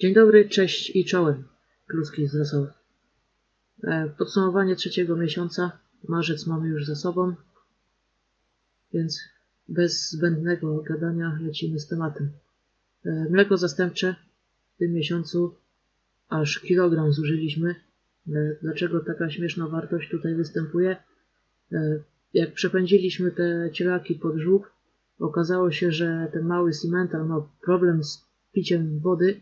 Dzień dobry, cześć i czołem. Kluski z Rasowy. E, Podsumowanie trzeciego miesiąca. Marzec mamy już za sobą. Więc bez zbędnego gadania lecimy z tematem. E, Mleko zastępcze w tym miesiącu aż kilogram zużyliśmy. E, Dlaczego taka śmieszna wartość tutaj występuje? Jak przepędziliśmy te cielaki pod żółk, okazało się, że ten mały cimental ma problem z piciem wody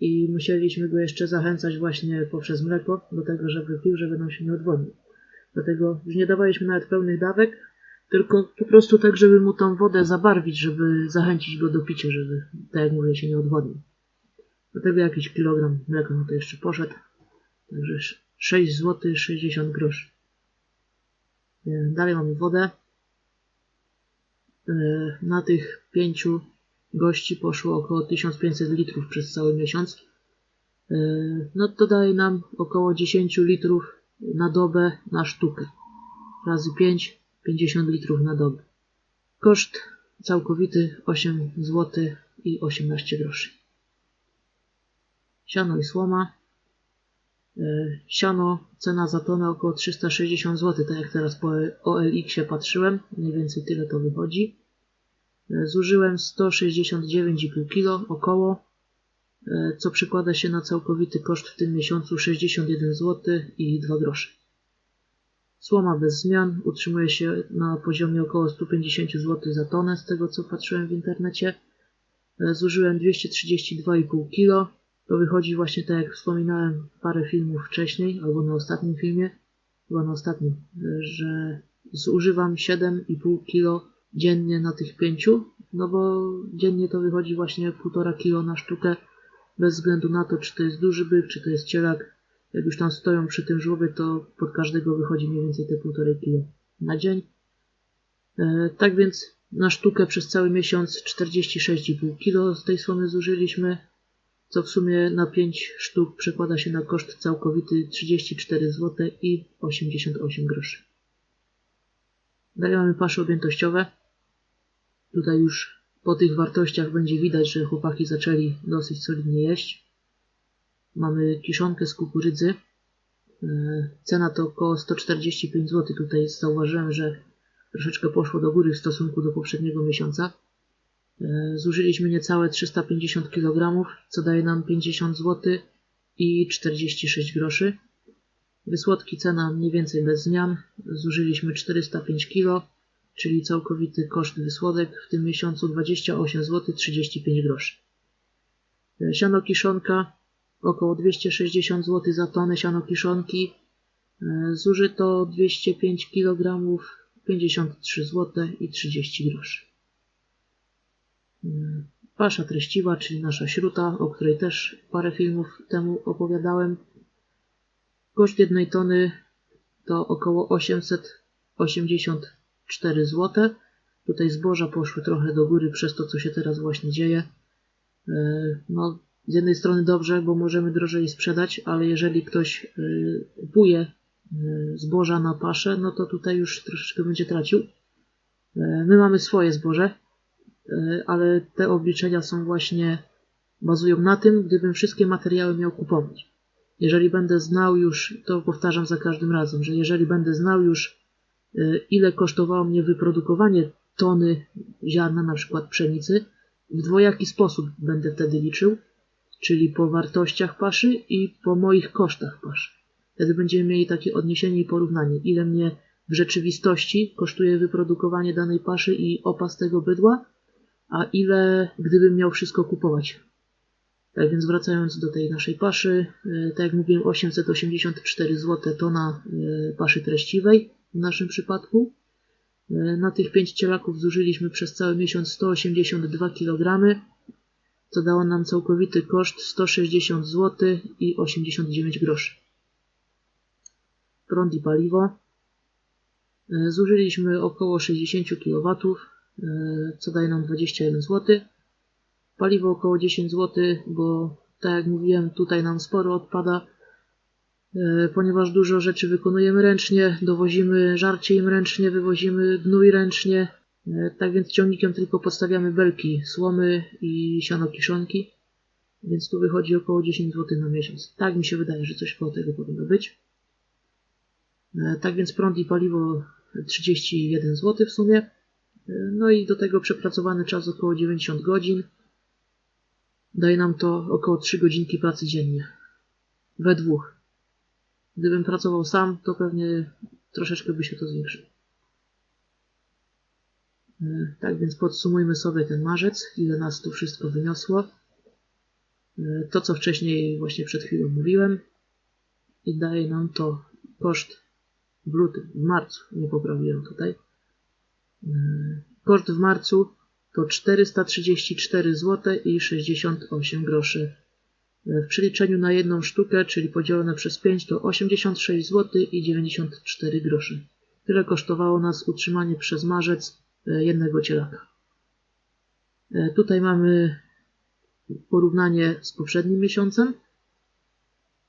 i musieliśmy go jeszcze zachęcać właśnie poprzez mleko do tego, żeby pił, żeby nam się nie odwodnił. Dlatego już nie dawaliśmy nawet pełnych dawek, tylko po prostu tak, żeby mu tą wodę zabarwić, żeby zachęcić go do picia, żeby, tak jak mówię, się nie odwodnił. Do tego jakiś kilogram mleka no to jeszcze poszedł. Także 6 zł 60 groszy. E, Dalej mamy wodę. E, Na tych pięciu gości poszło około 1500 litrów przez cały miesiąc. E, No to daje nam około 10 litrów na dobę na sztukę. Razy 5, 50 litrów na dobę. Koszt całkowity 8 zł i 18 groszy. Siano i słoma. E, Siano, cena za tonę około 360 zł, tak jak teraz po OLX-ie patrzyłem, mniej więcej tyle to wychodzi. Zużyłem 169,5 kg około, e, co przekłada się na całkowity koszt w tym miesiącu 61 zł i 2 grosze. Słoma bez zmian utrzymuje się na poziomie około 150 zł za tonę, z tego co patrzyłem w internecie. E, Zużyłem 232,5 kg. To wychodzi właśnie tak jak wspominałem parę filmów wcześniej, albo na ostatnim filmie, chyba na ostatnim, e, że zużywam 7,5 kg dziennie na tych pięciu, no bo dziennie to wychodzi właśnie 1,5 kg na sztukę, bez względu na to, czy to jest duży byk, czy to jest cielak. Jak już tam stoją przy tym żłobie, to pod każdego wychodzi mniej więcej te 1,5 kg na dzień. E, tak więc na sztukę przez cały miesiąc 46,5 kg z tej słomy zużyliśmy, co w sumie na 5 sztuk przekłada się na koszt całkowity 34 zł i 88 groszy. Dalej mamy pasze objętościowe. Tutaj już po tych wartościach będzie widać, że chłopaki zaczęli dosyć solidnie jeść. Mamy kiszonkę z kukurydzy. E, Cena to około 145 zł. Tutaj zauważyłem, że troszeczkę poszło do góry w stosunku do poprzedniego miesiąca. E, Zużyliśmy niecałe 350 kg, co daje nam 50 zł i 46 groszy. Wysłodki cena mniej więcej bez zmian. Zużyliśmy 405 kg, czyli całkowity koszt wysłodek w tym miesiącu 28 zł 35 groszy. E, Siano kiszonka około 260 zł za tonę siano kiszonki. E, Zużyto 205 kg 53 zł i 30 groszy. Mm, Pasza treściwa, czyli nasza śruta, o której też parę filmów temu opowiadałem. Koszt jednej tony to około 884 zł. Tutaj zboża poszły trochę do góry przez to, co się teraz właśnie dzieje. E, No, z jednej strony dobrze, bo możemy drożej sprzedać, ale jeżeli ktoś e, kupuje e, zboża na paszę, no to tutaj już troszeczkę będzie tracił. My mamy swoje zboże, ale te obliczenia są właśnie bazują na tym, gdybym wszystkie materiały miał kupować. Jeżeli będę znał już, to powtarzam za każdym razem, że jeżeli będę znał już, ile kosztowało mnie wyprodukowanie tony ziarna, na przykład pszenicy, w dwojaki sposób będę wtedy liczył, czyli po wartościach paszy i po moich kosztach paszy. Wtedy będziemy mieli takie odniesienie i porównanie, ile mnie w rzeczywistości kosztuje wyprodukowanie danej paszy i opas tego bydła, a ile gdybym miał wszystko kupować. Tak więc wracając do tej naszej paszy, e, tak jak mówiłem 884 zł tona e, paszy treściwej w naszym przypadku. E, Na tych 5 cielaków zużyliśmy przez cały miesiąc 182 kg, co dało nam całkowity koszt 160 zł i 89 groszy. Prąd i paliwo. E, Zużyliśmy około 60 kW, e, co daje nam 21 zł. Paliwo około 10 zł, bo tak jak mówiłem, tutaj nam sporo odpada, ponieważ dużo rzeczy wykonujemy ręcznie, dowozimy żarcie im ręcznie, wywozimy gnój ręcznie, e, tak więc ciągnikiem tylko podstawiamy belki, słomy i siano kiszonki. Więc tu wychodzi około 10 zł na miesiąc. Tak mi się wydaje, że coś koło tego powinno być. E, tak więc prąd i paliwo 31 zł w sumie. E, no i do tego przepracowany czas około 90 godzin. Daje nam to około 3 godzinki pracy dziennie. We dwóch. Gdybym pracował sam, to pewnie troszeczkę by się to zwiększyło. E, tak więc podsumujmy sobie ten marzec, ile nas tu wszystko wyniosło. E, to, co wcześniej właśnie przed chwilą mówiłem. I daje nam to koszt w lutym, w marcu, nie poprawiłem tutaj. E, koszt w marcu to 434 zł i 68 groszy. W przeliczeniu na jedną sztukę, czyli podzielone przez 5 to 86 zł i 94 groszy. Tyle kosztowało nas utrzymanie przez marzec jednego cielaka. Tutaj mamy porównanie z poprzednim miesiącem,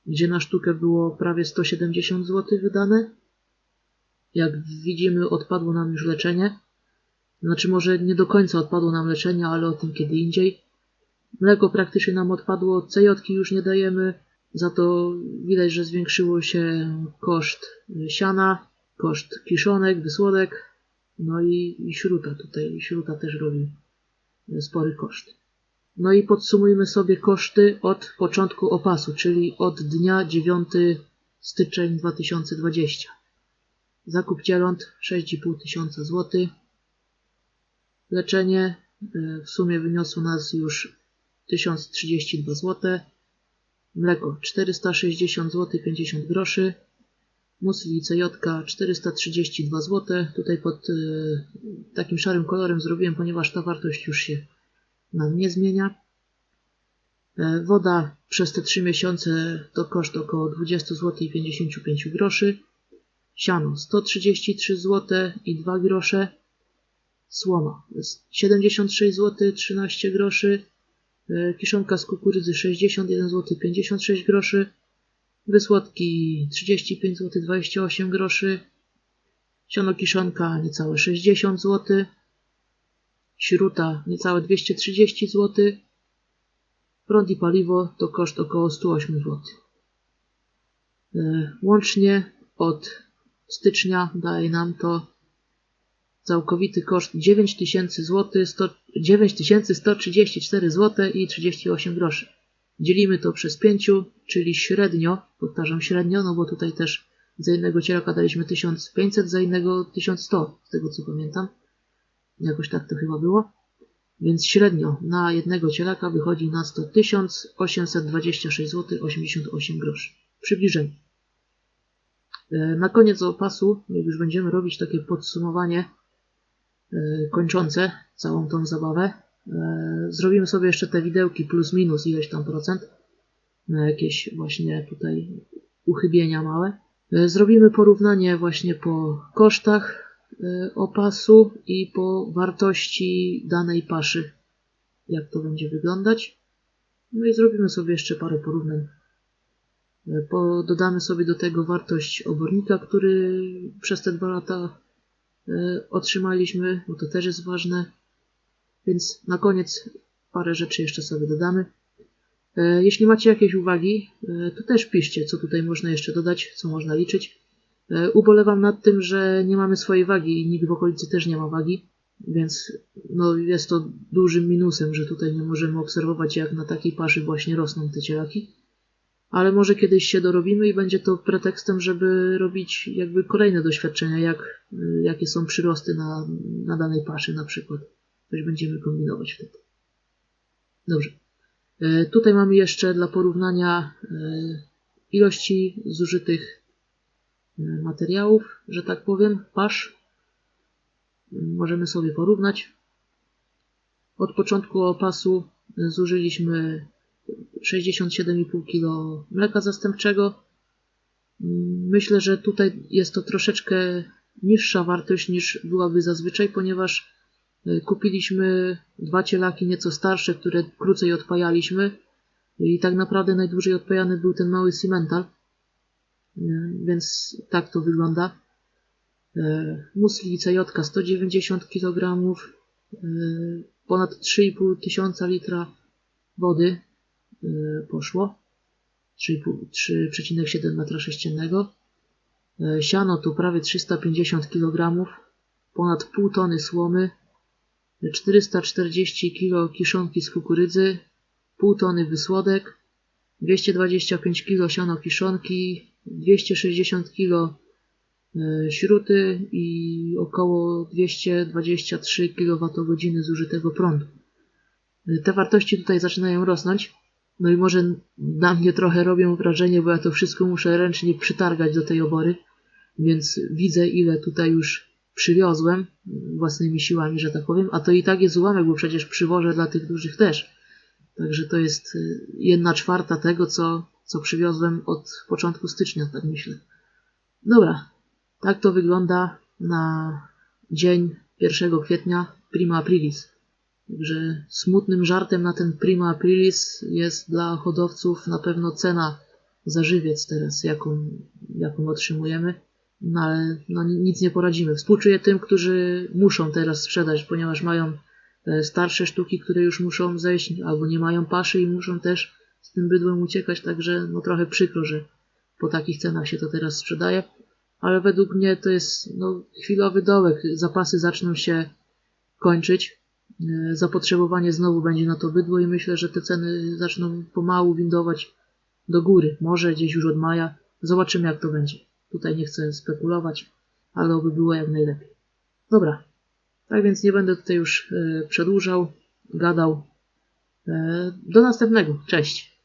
gdzie na sztukę było prawie 170 zł wydane. Jak widzimy, odpadło nam już leczenie. Znaczy, może nie do końca odpadło nam leczenie, ale o tym kiedy indziej. Mleko praktycznie nam odpadło, cejotki już nie dajemy, za to widać, że zwiększyło się koszt siana, koszt kiszonek, wysłodek, no i, i śruta tutaj. Śruta też robi spory koszt. No i podsumujmy sobie koszty od początku opasu, czyli od dnia 9 styczeń 2020. Zakup cieląt 6,5 tysiąca złotych. Leczenie e, w sumie wyniosło nas już 1032 zł. Mleko 460 zł 50 groszy. Musli CJ 432 zł. Tutaj pod y, takim szarym kolorem zrobiłem, ponieważ ta wartość już się nam nie zmienia. E, woda przez te 3 miesiące to koszt około 20 zł i 55 groszy. Siano 133 zł i 2 grosze. Słoma 76 zł 13 groszy. E, kiszonka z kukurydzy 61 zł 56 groszy. Wysłodki 35 zł 28 groszy. Siono kiszonka niecałe 60 zł. Śruta niecałe 230 zł. Prąd i paliwo to koszt około 108 zł. E, łącznie od stycznia daje nam to całkowity koszt 9000 zł, 100, 9134 zł i 38 groszy. Dzielimy to przez 5, czyli średnio, powtarzam średnio, no bo tutaj też za jednego cielaka daliśmy 1500, za innego 1100, z tego co pamiętam. Jakoś tak to chyba było. Więc średnio na jednego cielaka wychodzi na 100 826 zł 88 groszy. Przybliżenie. E, na koniec opasu, jak już będziemy robić takie podsumowanie kończące całą tą zabawę, e, zrobimy sobie jeszcze te widełki plus minus ileś tam procent na jakieś właśnie tutaj uchybienia małe. Zrobimy porównanie właśnie po kosztach E, opasu i po wartości danej paszy, jak to będzie wyglądać. No i zrobimy sobie jeszcze parę porównań. E, po, dodamy sobie do tego wartość obornika, który przez te dwa lata e, otrzymaliśmy, bo to też jest ważne. Więc na koniec parę rzeczy jeszcze sobie dodamy. Jeśli macie jakieś uwagi, to też piszcie, co tutaj można jeszcze dodać, co można liczyć. Ubolewam nad tym, że nie mamy swojej wagi i nikt w okolicy też nie ma wagi, więc no, jest to dużym minusem, że tutaj nie możemy obserwować, jak na takiej paszy właśnie rosną te cielaki. Ale może kiedyś się dorobimy i będzie to pretekstem, żeby robić jakby kolejne doświadczenia, jak, jakie są przyrosty na, na danej paszy na przykład. Coś będziemy kombinować wtedy. Dobrze. E, tutaj mamy jeszcze dla porównania e, ilości zużytych materiałów, że tak powiem, pasz. Możemy sobie porównać. Od początku opasu zużyliśmy 67,5 kg mleka zastępczego. Myślę, że tutaj jest to troszeczkę niższa wartość niż byłaby zazwyczaj, ponieważ e, kupiliśmy dwa cielaki nieco starsze, które krócej odpajaliśmy i tak naprawdę najdłużej odpajany był ten mały cimental. Więc tak to wygląda. E, musli CJ 190 kg, e, ponad 3,5 tysiąca litra wody. Y, poszło. 3,5 3,7 metra sześciennego. Y, Siano tu prawie 350 kg, ponad pół tony słomy, 440 kg kiszonki z kukurydzy, pół tony wysłodek, 225 kg siano kiszonki, 260 kg e, śruty i około 223 kWh zużytego prądu. Te wartości tutaj zaczynają rosnąć. No i może na mnie trochę robią wrażenie, bo ja to wszystko muszę ręcznie przytargać do tej obory, więc widzę ile tutaj już przywiozłem własnymi siłami, że tak powiem, a to i tak jest ułamek, bo przecież przywożę dla tych dużych też. Także to jest y, jedna czwarta tego, co, co przywiozłem od początku stycznia, tak myślę. Dobra, tak to wygląda na dzień 1 kwietnia Prima Aprilis. Także smutnym żartem na ten Prima Aprilis jest dla hodowców na pewno cena za żywiec teraz, jaką, jaką otrzymujemy. No ale no, ni- nic nie poradzimy. Współczuję tym, którzy muszą teraz sprzedać, ponieważ mają e, starsze sztuki, które już muszą zejść, albo nie mają paszy i muszą też z tym bydłem uciekać, także no trochę przykro, że po takich cenach się to teraz sprzedaje. Ale według mnie to jest no, chwilowy dołek. Zapasy zaczną się kończyć. E, Zapotrzebowanie znowu będzie na to bydło i myślę, że te ceny zaczną pomału windować do góry. Może gdzieś już od maja. Zobaczymy jak to będzie. Tutaj nie chcę spekulować, ale oby było jak najlepiej. Dobra, tak więc nie będę tutaj już e, przedłużał, gadał. E, do następnego. Cześć.